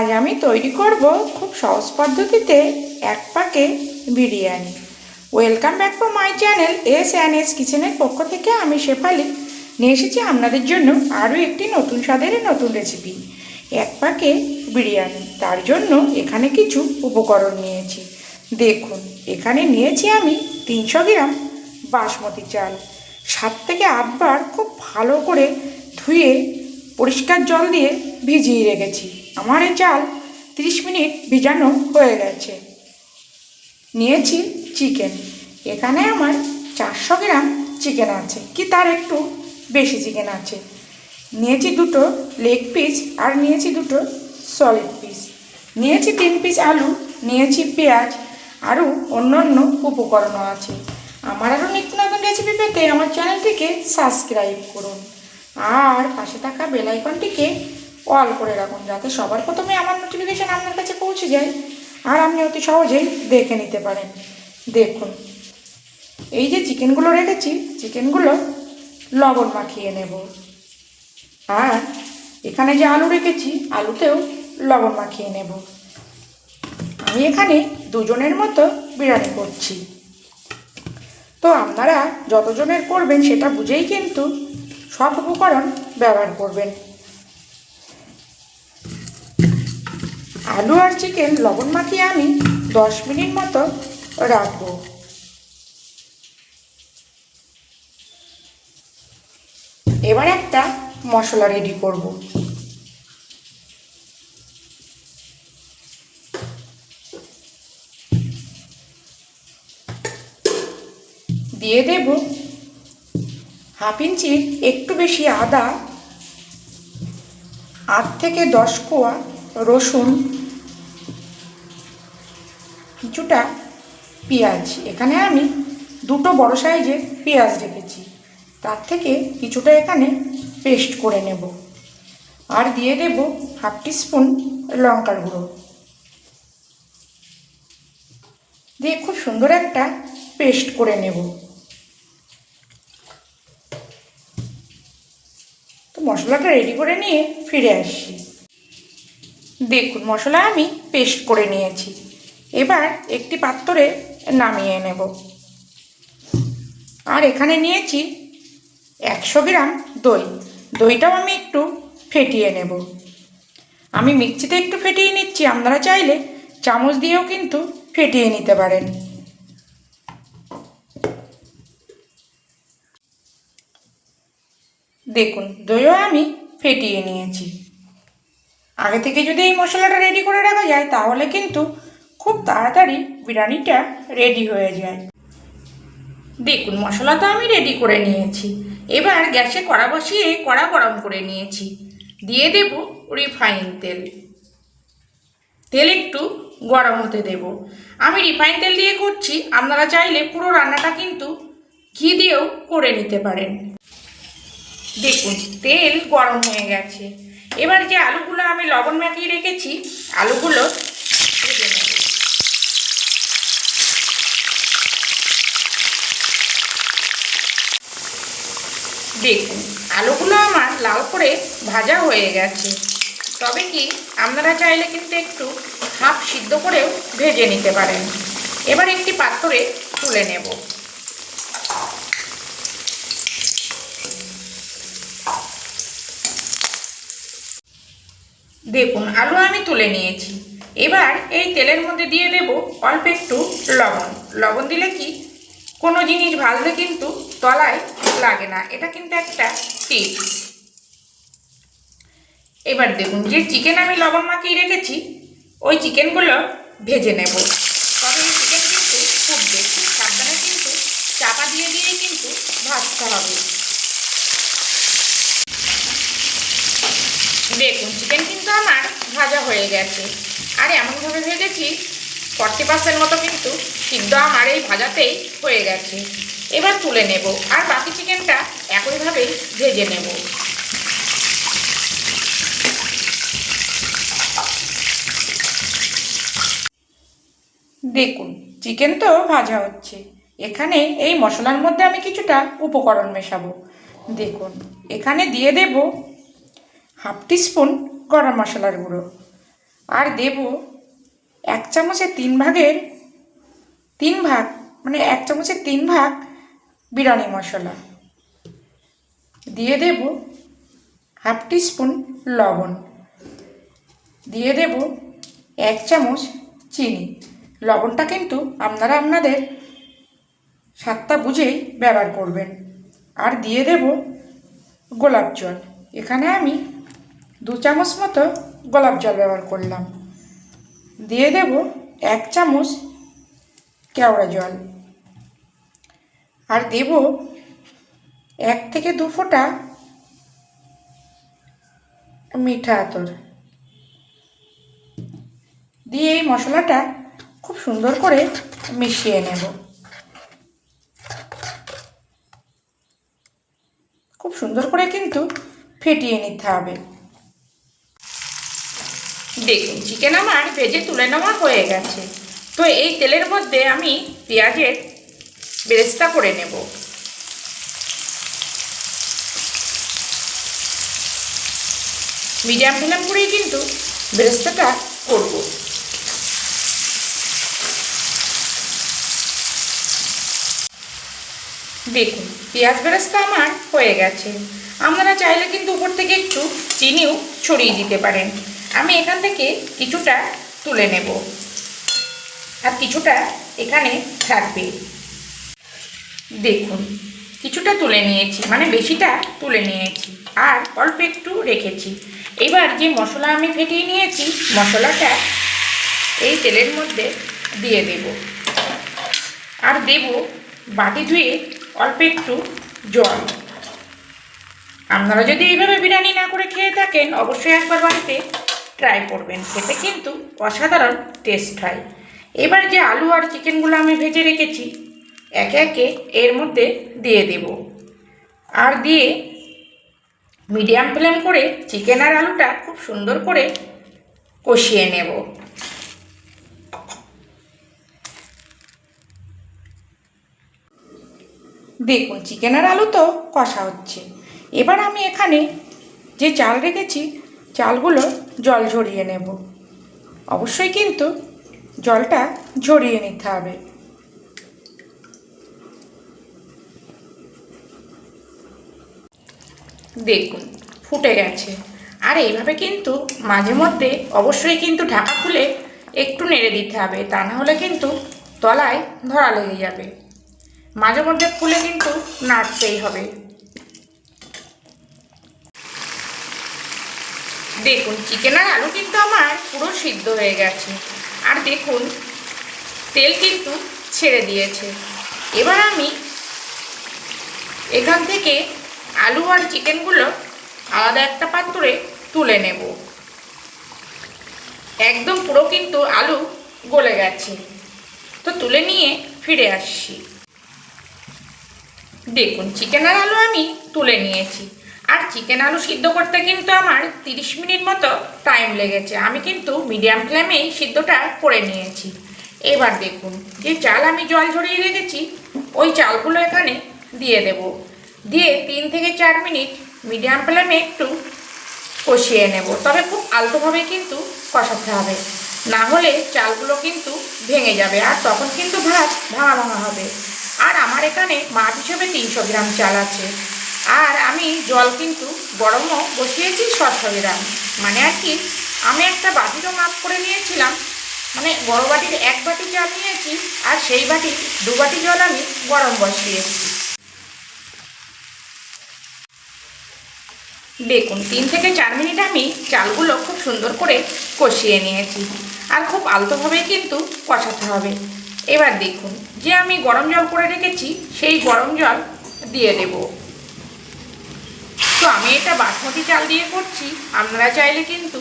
তৈরি করব খুব সহজ পদ্ধতিতে এক পাকে biryani. Welcome back to my channel S N S কিচেনের পক্ষ থেকে আমি শেফালি। নিয়ে এসেছি আপনাদের জন্য আরও একটি নতুন স্বাদের নতুন রেসিপি এক পাকে বিরিয়ানি। তার জন্য এখানে কিছু উপকরণ নিয়েছি। দেখুন, এখানে নিয়েছি আমি তিনশো গ্রাম বাসমতি চাল। সাত থেকে আটবার খুব ভালো করে ধুয়ে পরিষ্কার জল দিয়ে ভিজিয়ে রেখেছি। আমার এই চাল তিরিশ মিনিট ভিজানো হয়ে গেছে। নিয়েছি চিকেন। এখানে আমার চারশো গ্রাম চিকেন আছে। কি তার একটু বেশি চিকেন আছে? নিয়েছি দুটো লেগ পিস আর নিয়েছি দুটো সলিড পিস। নিয়েছি তিন পিস আলু, নিয়েছি পেঁয়াজ আরও অন্য অন্য উপকরণও আছে। আমার আরও নিত্য নতুন রেসিপি পেতে আমার চ্যানেলটিকে সাবস্ক্রাইব করুন। আর পাশে থাকা বেল আইকনটিকে অল করে রাখুন যাতে সবার প্রথমে আমার নোটিফিকেশান আপনার কাছে পৌঁছে যায়। আর আপনি অতি সহজেই দেখে নিতে পারেন। দেখুন, এই যে চিকেনগুলো রেখেছি, চিকেনগুলো লবণ মাখিয়ে নেব। আর এখানে যে আলু রেখেছি, আলুতেও লবণ মাখিয়ে নেব। আমি এখানে দুজনের মতো বিরিয়ানি করছি। তো আপনারা যতজনের করবেন সেটা বুঝেই কিন্তু সব উপকরণ ব্যবহার করবেন। আলু আর চিকেন লবণ মাখিয়ে আমি দশ মিনিট মতো রাখব। এবার একটা মশলা রেডি করব। দিয়ে দেব হাফ ইঞ্চির একটু বেশি আদা, আট থেকে দশ কোয়া রসুন। কিছুটা পেঁয়াজ। এখানে আমি দুটো বড় সাইজের পেঁয়াজ রেখেছি। তার থেকে কিছুটা এখানে পেস্ট করে নেব। আর দিয়ে দেব হাফ স্পুন লঙ্কার গুঁড়ো। দিয়ে খুব সুন্দর একটা পেস্ট করে নেব। তো মশলাটা রেডি করে নিয়ে ফিরে আসছি দেখুন, মশলা আমি পেস্ট করে নিয়েছি। এবার একটি পাত্রে নামিয়ে নেব। আর এখানে নিয়েছি একশো গ্রাম দই। দইটাও আমি একটু ফেটিয়ে নেব। আমি মিক্সিতে একটু ফেটিয়ে নিচ্ছি, আপনারা চাইলে চামচ দিয়েও কিন্তু ফেটিয়ে নিতে পারেন। দেখুন, দইও আমি ফেটিয়ে নিয়েছি। আগে থেকে যদি এই মশলাটা রেডি করে রাখা যায়, তাহলে কিন্তু খুব তাড়াতাড়ি বিরিয়ানিটা রেডি হয়ে যায়। দেখুন, মশলা তো আমি রেডি করে নিয়েছি। এবার গ্যাসে কড়া বসিয়ে কড়া গরম করে নিয়েছি। দিয়ে দেব রিফাইন তেল। তেল একটু গরম হতে দেব। আমি রিফাইন তেল দিয়ে করছি। আপনারা চাইলে পুরো রান্নাটা কিন্তু ঘি দিয়েও করে নিতে পারেন। দেখুন, তেল গরম হয়ে গেছে। এবার যে আলুগুলো আমি লবণ মাখিয়ে রেখেছি, আলুগুলো দেখুন আলুগুলো আমার লাল করে ভাজা হয়ে গেছে। তবে কি আপনারা চাইলে কিন্তু একটু হাফ সিদ্ধ করেও ভেজে নিতে পারেন। এবার একটি পাত্রে তুলে নেব। দেখুন, আলু আমি তুলে নিয়েছি। এবার এই তেলের মধ্যে দিয়ে দেব অল্প একটু লবণ। লবণ দিলে কি কোনো জিনিস ভাজলে কিন্তু তলায় লাগে না এটা কিন্তু একটা টিপস এবার দেখুন, যে চিকেন আমি লবণ মাখিয়ে রেখেছি, ওই চিকেনগুলো ভেজে নেব। তবে এই চিকেন কিন্তু খুব সাবধানে কিন্তু চাপা দিয়ে দিয়ে কিন্তু ভাজতে হবে। দেখুন চিকেন কিন্তু আমার ভাজা হয়ে গেছে। আর এমনভাবে ভেজেছি ফর্টি পার্সেন্ট মতো কিন্তু সিদ্ধ আমার এই ভাজাতেই হয়ে গেছে। এবার তুলে নেব আর বাকি চিকেনটা একইভাবেই ভেজে নেব। দেখুন, চিকেন তো ভাজা হচ্ছে। এখানে এই মশলার মধ্যে আমি কিছুটা উপকরণ মেশাবো। দেখুন, এখানে দিয়ে দেব হাফ টিস্পুন গরম মশলার গুঁড়ো। আর দেব এক চামচের তিন ভাগের তিন ভাগ মানে এক চামচের তিন ভাগ বিরিয়ানি মশলা। দিয়ে দেব হাফ টিস্পুন লবণ। দিয়ে দেব এক চামচ চিনি। লবণটা কিন্তু আপনারা আপনাদের স্বাদটা বুঝেই ব্যবহার করবেন। আর দিয়ে দেব গোলাপ জল। এখানে আমি দু চামচ মতো গোলাপ জল ব্যবহার করলাম। দিয়ে দেব এক চামচ কেওড়া জল। আর দেব এক থেকে দু ফোঁটা মিঠা আতর। দিয়ে এই মশলাটা খুব সুন্দর করে মিশিয়ে নেব। খুব সুন্দর করে কিন্তু ফেটিয়ে নিতে হবে। দেখুন চিকেন আমার ভেজে তুলে নেওয়া হয়ে গেছে। তো এই তেলের মধ্যে আমি পেঁয়াজের বেরেস্তা করে নেব। মিডিয়াম ফ্লেম করেই কিন্তু বেরেস্তাটা করব। দেখুন, পেঁয়াজ বেরেস্তা আমার হয়ে গেছে। আপনারা চাইলে কিন্তু উপর থেকে একটু চিনিও ছড়িয়ে দিতে পারেন। আমি এখান থেকে কিছুটা তুলে নেব। আর কিছুটা এখানে থাকবে। দেখুন, কিছুটা তুলে নিয়েছি মানে বেশিটা তুলে নিয়েছি। আর অল্প একটু রেখেছি। এবার যে মশলা আমি ফেটিয়ে নিয়েছি, মশলাটা এই তেলের মধ্যে দিয়ে দেব। আর দেব বাটি ধুয়ে অল্প একটু জল। আপনারা যদি এইভাবে বিরিয়ানি না করে খেয়ে থাকেন, অবশ্যই একবার বাড়িতে ট্রাই করবেন, খেতে কিন্তু অসাধারণ টেস্ট হয়। এবার যে আলু আর চিকেনগুলো আমি ভেজে রেখেছি, একে একে এর মধ্যে দিয়ে দেব। আর দিয়ে মিডিয়াম ফ্লেম করে চিকেন আর আলুটা খুব সুন্দর করে কষিয়ে নেব। দেখুন চিকেন আর আলু তো কষা হচ্ছে। এবার আমি এখানে যে চাল রেখেছি, চালগুলো জল ঝরিয়ে নেব। অবশ্যই কিন্তু জলটা ঝরিয়ে নিতে হবে। দেখুন, ফুটে গেছে। আর এইভাবে কিন্তু মাঝে মধ্যে অবশ্যই কিন্তু ঢাকা খুলে একটু নেড়ে দিতে হবে, তা না হলে কিন্তু তলায় ধরা লেগে যাবে। মাঝে মধ্যে খুলে কিন্তু নাড়তেই হবে। দেখুন, চিকেন আর আলু কিন্তু আমার পুরো সিদ্ধ হয়ে গেছে। আর দেখুন, তেল কিন্তু ছেড়ে দিয়েছে। এবার আমি এখান থেকে আলু আর চিকেনগুলো আলাদা একটা পাত্রে তুলে নেব। একদম পুরো কিন্তু আলু গলে গেছে। তো তুলে নিয়ে ফিরে আসছি। দেখুন, চিকেন আর আলু আমি তুলে নিয়েছি। আর চিকেন আলু সিদ্ধ করতে কিন্তু আমার তিরিশ মিনিট মতো টাইম লেগেছে। আমি কিন্তু মিডিয়াম ফ্লেমেই সিদ্ধটা করে নিয়েছি। এবার দেখুন, যে চাল আমি জল ঝরিয়ে রেখেছি, ওই চালগুলো এখানে দিয়ে দেব। দিয়ে তিন থেকে চার মিনিট মিডিয়াম ফ্লেমে একটু কষিয়ে নেব। তবে খুব আলতোভাবে কিন্তু কষাতে হবে। না হলে চালগুলো কিন্তু ভেঙে যাবে আর তখন কিন্তু ভাত ভাঙা ভাঙা হবে। আর আমার এখানে মাপ হিসেবে তিনশো গ্রাম চাল আছে। আর আমি জল কিন্তু গরমও বসিয়েছি ছশো গ্রাম মানে আর কি, আমি একটা বাটিরও মাপ করে নিয়েছিলাম। মানে বড় বাটির এক বাটি চাল নিয়েছি আর সেই বাটির দু বাটি জল আমি গরম বসিয়েছি। দেখুন, তিন থেকে চার মিনিট আমি চালগুলো খুব সুন্দর করে কষিয়ে নিয়েছি। আর খুব আলতোভাবেই কিন্তু কষাতে হবে। এবার দেখুন, যে আমি গরম জল করে রেখেছি, সেই গরম জল দিয়ে দেব। তো আমি এটা বাসমতি চাল দিয়ে করছি। আপনারা চাইলে কিন্তু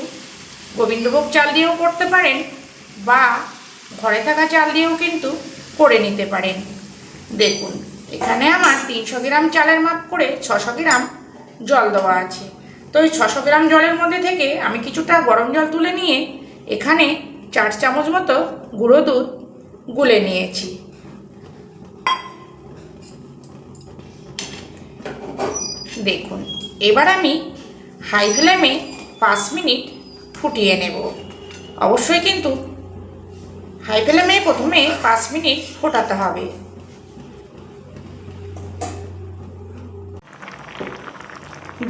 গোবিন্দভোগ চাল দিয়েও করতে পারেন বা ঘরে থাকা চাল দিয়েও কিন্তু করে নিতে পারেন। দেখুন, এখানে আমার তিনশো গ্রাম চালের মাপ করে ছশো গ্রাম জল দেওয়া আছে। তো ওই ছশো গ্রাম জলের মধ্যে থেকে আমি কিছুটা গরম জল তুলে নিয়ে এখানে চার চামচ মতো গুঁড়ো দুধ গুলে নিয়েছি। দেখুন। এবার আমি হাই ফ্লেমে পাঁচ মিনিট ফুটিয়ে নেব। অবশ্যই কিন্তু হাই ফ্লেমে প্রথমে পাঁচ মিনিট ফোটাতে হবে।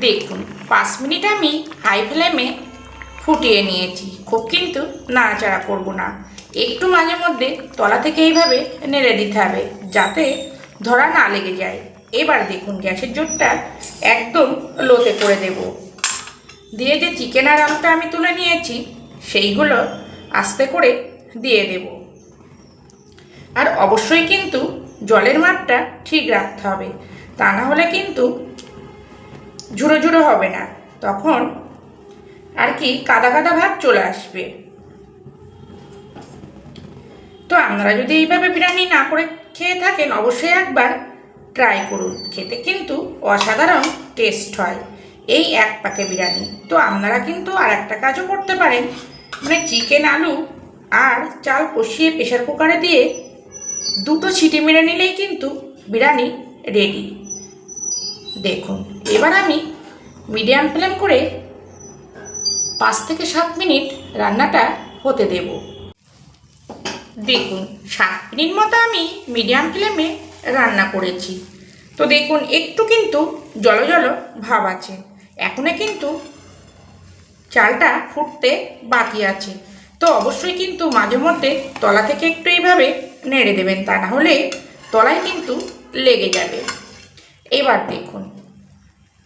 দেখুন, পাঁচ মিনিট আমি হাই ফ্লেমে ফুটিয়ে নিয়েছি। খুব কিন্তু নাড়াচাড়া করব না। একটু মাঝে মধ্যে তলা থেকে এইভাবে নেড়ে দিতে হবে, যাতে ধরা না লেগে যায়। এবার দেখুন গ্যাসের জোরটা একদম লোতে করে দেব। দিয়ে যে চিকেন আর আলুটা আমি তুলে নিয়েছি, সেইগুলো আস্তে করে দিয়ে দেব। আর অবশ্যই কিন্তু জলের মাপটা ঠিক রাখতে হবে, তা না হলে কিন্তু ঝুড়ো ঝুড়ো হবে না। তখন আর কি কাদা কাদা ভাব চলে আসবে। তো আপনারা যদি এইভাবে বিরিয়ানি না করে খেয়ে থাকেন, অবশ্যই একবার ট্রাই করুন খেতে, কিন্তু অসাধারণ টেস্ট হয়। এই এক পাকে বিরিয়ানি। তো আপনারা কিন্তু আর একটা কাজও করতে পারেন। মানে চিকেন আলু আর চাল কষিয়ে প্রেশার কুকারে দিয়ে দুটো ছিটি মেরে নিলেই কিন্তু বিরিয়ানি রেডি দেখুন, এবার আমি মিডিয়াম ফ্লেম করে পাঁচ থেকে সাত মিনিট রান্নাটা হতে দেব। দেখুন, সাত মিনিট মতো আমি মিডিয়াম ফ্লেমে রান্না করেছি। তো দেখুন, একটু কিন্তু জল জল ভাব আছে। এখনও কিন্তু চালটা ফুটতে বাকি আছে। তো অবশ্যই কিন্তু মাঝে মধ্যে তলা থেকে একটু এইভাবে নেড়ে দেবেন, তা না হলে তলায় কিন্তু লেগে যাবে। এবার দেখুন,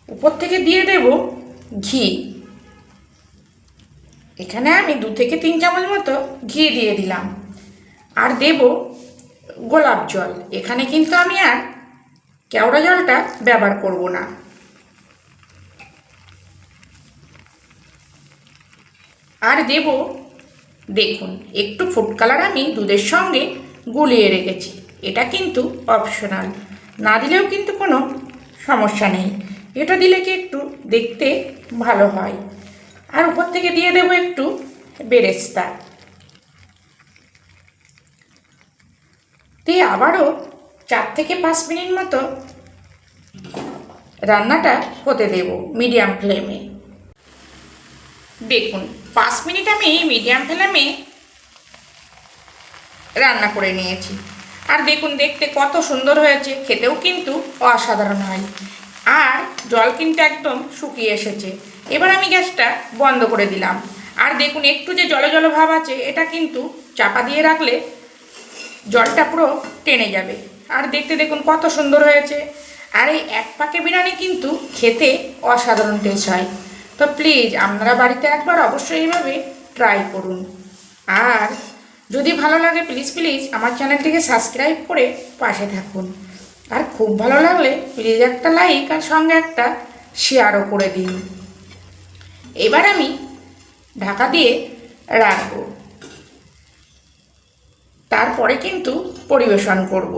উপর থেকে দিয়ে দেব ঘি। এখানে আমি দু থেকে তিন চামচ মতো ঘি দিয়ে দিলাম। আর দেব গোলাপ জল। এখানে কিন্তু আমি আর কেওড়া জলটা ব্যবহার করব না। আর দেব, দেখুন, একটু ফুড কালার আমি দুধের সঙ্গে গুলিয়ে রেখেছি। এটা কিন্তু অপশনাল না দিলেও কিন্তু কোনো সমস্যা নেই। এটা দিলে কি একটু দেখতে ভালো হয়। আর উপর থেকে দিয়ে দেবো একটু বেরেস্তা। দিয়ে আবারও চার থেকে পাঁচ মিনিট মতো রান্নাটা হতে দেব মিডিয়াম ফ্লেমে। দেখুন, পাঁচ মিনিট আমি মিডিয়াম ফ্লেমে রান্না করে নিয়েছি। আর দেখুন, দেখতে কত সুন্দর হয়েছে, খেতেও কিন্তু অসাধারণ হয়। আর জল কিন্তু একদম শুকিয়ে এসেছে। এবার আমি গ্যাসটা বন্ধ করে দিলাম। আর দেখুন, একটু যে জল জল ভাব আছে, এটা কিন্তু চাপা দিয়ে রাখলে জলটা পুরো টেনে যাবে। আর দেখতে দেখুন কত সুন্দর হয়েছে। আর এই এক পাকে বিরিয়ানি কিন্তু খেতে অসাধারণ টেস্ট হয়। তো প্লিজ আপনারা বাড়িতে একবার অবশ্যই এইভাবে ট্রাই করুন। আর যদি ভালো লাগে প্লিজ প্লিজ আমার চ্যানেলটিকে সাবস্ক্রাইব করে পাশে থাকুন। আর খুব ভালো লাগলে প্লিজ একটা লাইক আর সঙ্গে একটা শেয়ারও করে দিন। এবার আমি ঢাকা দিয়ে রাখব তারপরে কিন্তু পরিবেশন করব।